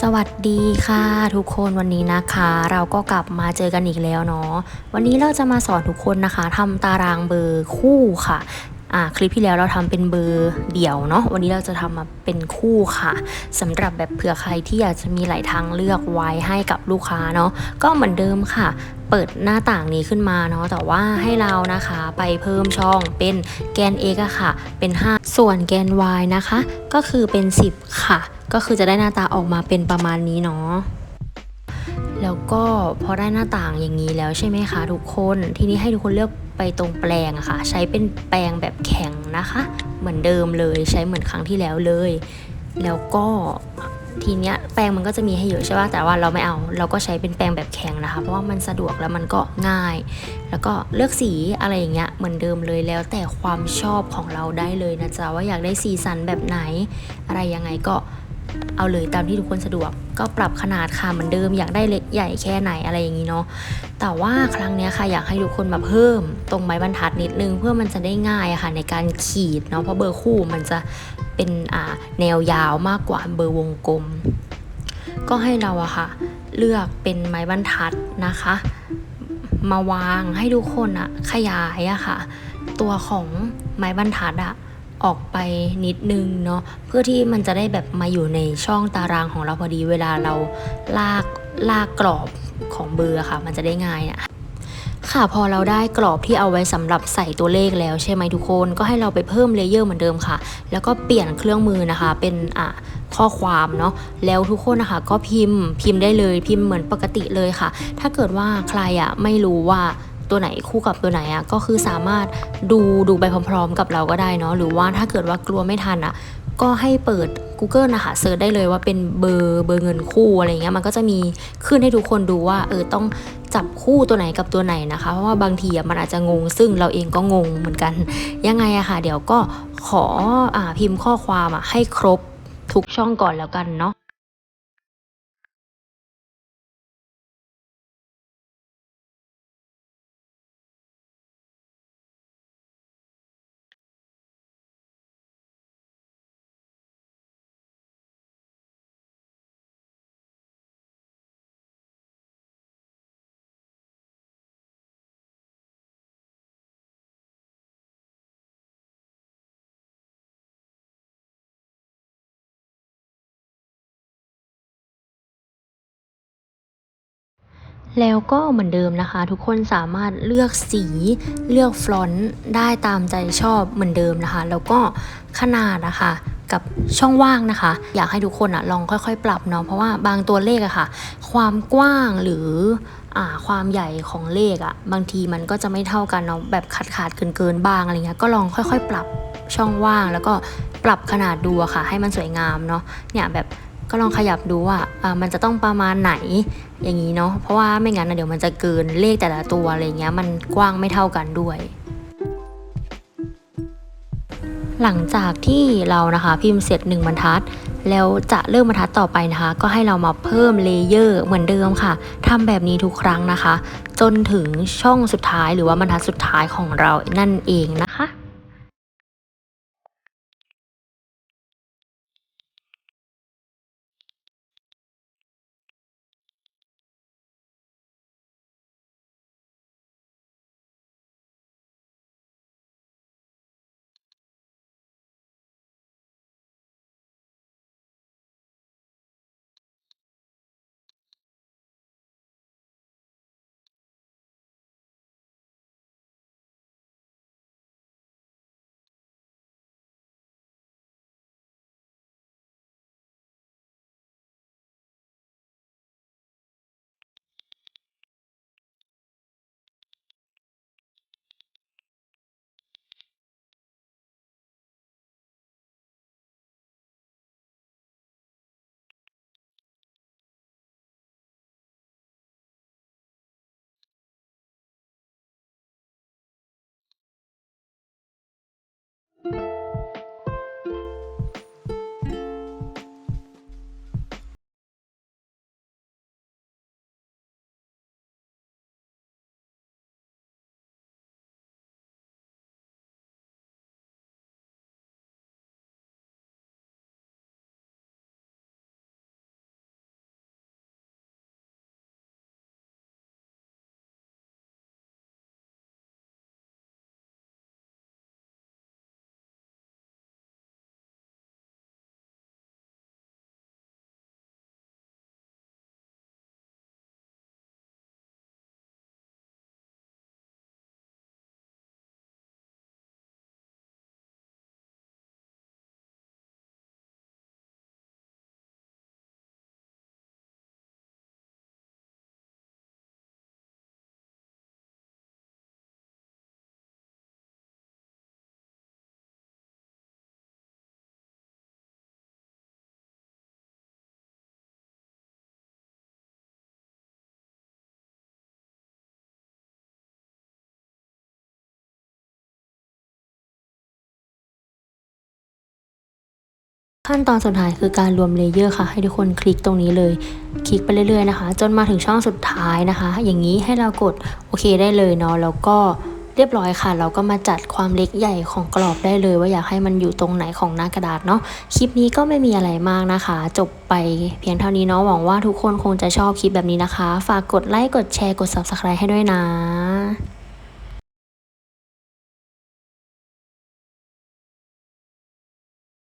สวัสดีค่ะ ทุกคนวันนี้นะคะ เราก็กลับมาเจอกันอีกแล้วเนาะวันนี้เราจะมาสอนทุกคนนะคะทำตารางเบอร์คู่ค่ะอ่าคลิปที่แล้วเราทำเป็นเบอร์เดี่ยวเนาะวันนี้เราจะทำมาเป็นคู่ค่ะสำหรับแบบเผื่อใครที่อยากจะมีหลายทางเลือกไว้ให้กับลูกค้าเนาะก็เหมือนเดิมค่ะ เปิดหน้าต่างนี้ขึ้นมาเนาะแต่ว่าให้เรานะคะไปเพิ่มช่องเป็นแกน x อะค่ะ เป็น 5 ส่วนแกน y นะคะ ก็คือเป็น 10 ค่ะ ก็คือจะได้หน้าตาออกมาเป็นประมาณนี้เนาะแล้วก็พอได้หน้าต่างอย่างนี้แล้วใช่ไหมคะทุกคนทีนี้ให้ทุกคนเลือกไปตรงแปลงอะค่ะ ใช้เป็นแปลงแบบแข็งนะคะ เหมือนเดิมเลยใช้เหมือนครั้งที่แล้วเลย แล้วก็ทีเนี้ยแปรงมันก็จะมีให้เยอะใช่ป่ะแต่ว่าเราไม่เอา เราก็ใช้เป็นแปรงแบบแข็งนะคะ เพราะว่ามันสะดวกแล้วมันก็ง่าย แล้วก็เลือกสีอะไรอย่างเงี้ยเหมือนเดิมเลยแล้วแต่ความชอบของเราได้เลยนะจ๊ะว่าอยากได้สีสันแบบไหน อะไรยังไงก็ เอาเลยตามที่ทุกคนสะดวก ก็ปรับขนาดค่ะเหมือนเดิมอยากได้เล็กใหญ่แค่ไหนอะไรอย่างนี้เนาะแต่ว่าครั้งนี้ค่ะอยากให้ทุกคนมาเพิ่มตรงไม้บรรทัดนิดนึง เพื่อมันจะได้ง่ายค่ะในการขีดเนาะเพราะเบอร์คู่มันจะเป็นอ่าแนวยาวมากกว่าเบอร์วงกลม ก็ให้เราอะค่ะ เลือกเป็นไม้บรรทัดนะคะ มาวางให้ทุกคนอะขยายอะค่ะ ตัวของไม้บรรทัดอะ ออกไปนิดนึงเนาะเพื่อที่มันจะได้แบบมาอยู่ในช่องตารางของเราพอดีเวลาเราลากลากกรอบของเบอร์ค่ะ มันจะได้ง่ายนะค่ะพอเราได้กรอบที่เอาไว้สำหรับใส่ตัวเลขแล้วใช่ไหมทุกคนก็ให้เราไปเพิ่มเลเยอร์เหมือนเดิมค่ะ แล้วก็เปลี่ยนเครื่องมือนะคะ เป็นอะข้อความเนาะแล้วทุกคนนะคะ ก็พิมพ์พิมพ์ได้เลยพิมพ์เหมือนปกติเลยค่ะ ถ้าเกิดว่าใครอะไม่รู้ว่า ตัวไหนคู่กับตัวไหนอะก็คือสามารถดูดูไปพร้อมๆ กับเราก็ได้เนาะหรือว่าถ้าเกิดว่ากลัวไม่ทันอะก็ให้เปิด Google นะคะเซิร์ชได้เลยว่าเป็นเบอร์เบอร์เงินคู่อะไรเงี้ยมันก็จะมีขึ้นให้ทุกคนดูว่าเออต้องจับคู่ตัวไหนกับตัวไหนนะคะ เพราะว่าบางทีมันอาจจะงง ซึ่งเราเองก็งงเหมือนกัน ยังไงอะค่ะ เดี๋ยวก็ขออพิมพ์ข้อความอะให้ครบทุกช่องก่อนแล้วกันเนาะ แล้วก็เหมือนเดิมนะคะ ทุกคนสามารถเลือกสีเลือกฟลอนต์ได้ตามใจชอบเหมือนเดิมนะคะ แล้วก็ขนาดนะคะกับช่องว่างนะคะ อยากให้ทุกคนอะลองค่อยๆ ปรับเนาะเพราะว่าบางตัวเลขอะค่ะ ความกว้างหรืออ่าความใหญ่ของเลขอะบางทีมันก็จะไม่เท่ากันเนาะแบบขาดขาดเกินเกินบ้างอะไรเงี้ยก็ลองค่อยๆ ปรับช่องว่างแล้วก็ปรับขนาดดูอะค่ะ ให้มันสวยงามเนาะเนี่ยแบบ ก็ลองขยับดูว่าอ่ามันจะต้องประมาณไหนอย่างนี้เนาะเพราะว่าไม่งั้นนะเดี๋ยวมันจะเกินเลขแต่ละตัวอะไรเงี้ยมันกว้างไม่เท่ากันด้วย หลังจากที่เรานะคะพิมพ์เสร็จ 1บรรทัด แล้วจะเริ่มบรรทัดต่อไปนะคะ ก็ให้เรามาเพิ่มเลเยอร์เหมือนเดิมค่ะทำแบบนี้ทุกครั้งนะคะ จนถึงช่องสุดท้ายหรือว่าบรรทัดสุดท้ายของเรานั่นเองนะ ขั้นตอนสุดท้ายคือการรวมเลเยอร์ค่ะ ให้ทุกคนคลิกตรงนี้เลย คลิกไปเรื่อยๆนะคะ จนมาถึงช่องสุดท้ายนะคะ อย่างนี้ให้เรากดโอเคได้เลยเนาะแล้วก็เรียบร้อยค่ะ เราก็มาจัดความเล็กใหญ่ของกรอบได้เลย ว่าอยากให้มันอยู่ตรงไหนของหน้ากระดาษเนาะคลิปนี้ก็ไม่มีอะไรมากนะคะ จบไปเพียงเท่านี้เนาะหวังว่าทุกคนคงจะชอบคลิปแบบนี้นะคะ ฝากกดไลค์กดแชร์กด subscribe ให้ด้วยนะ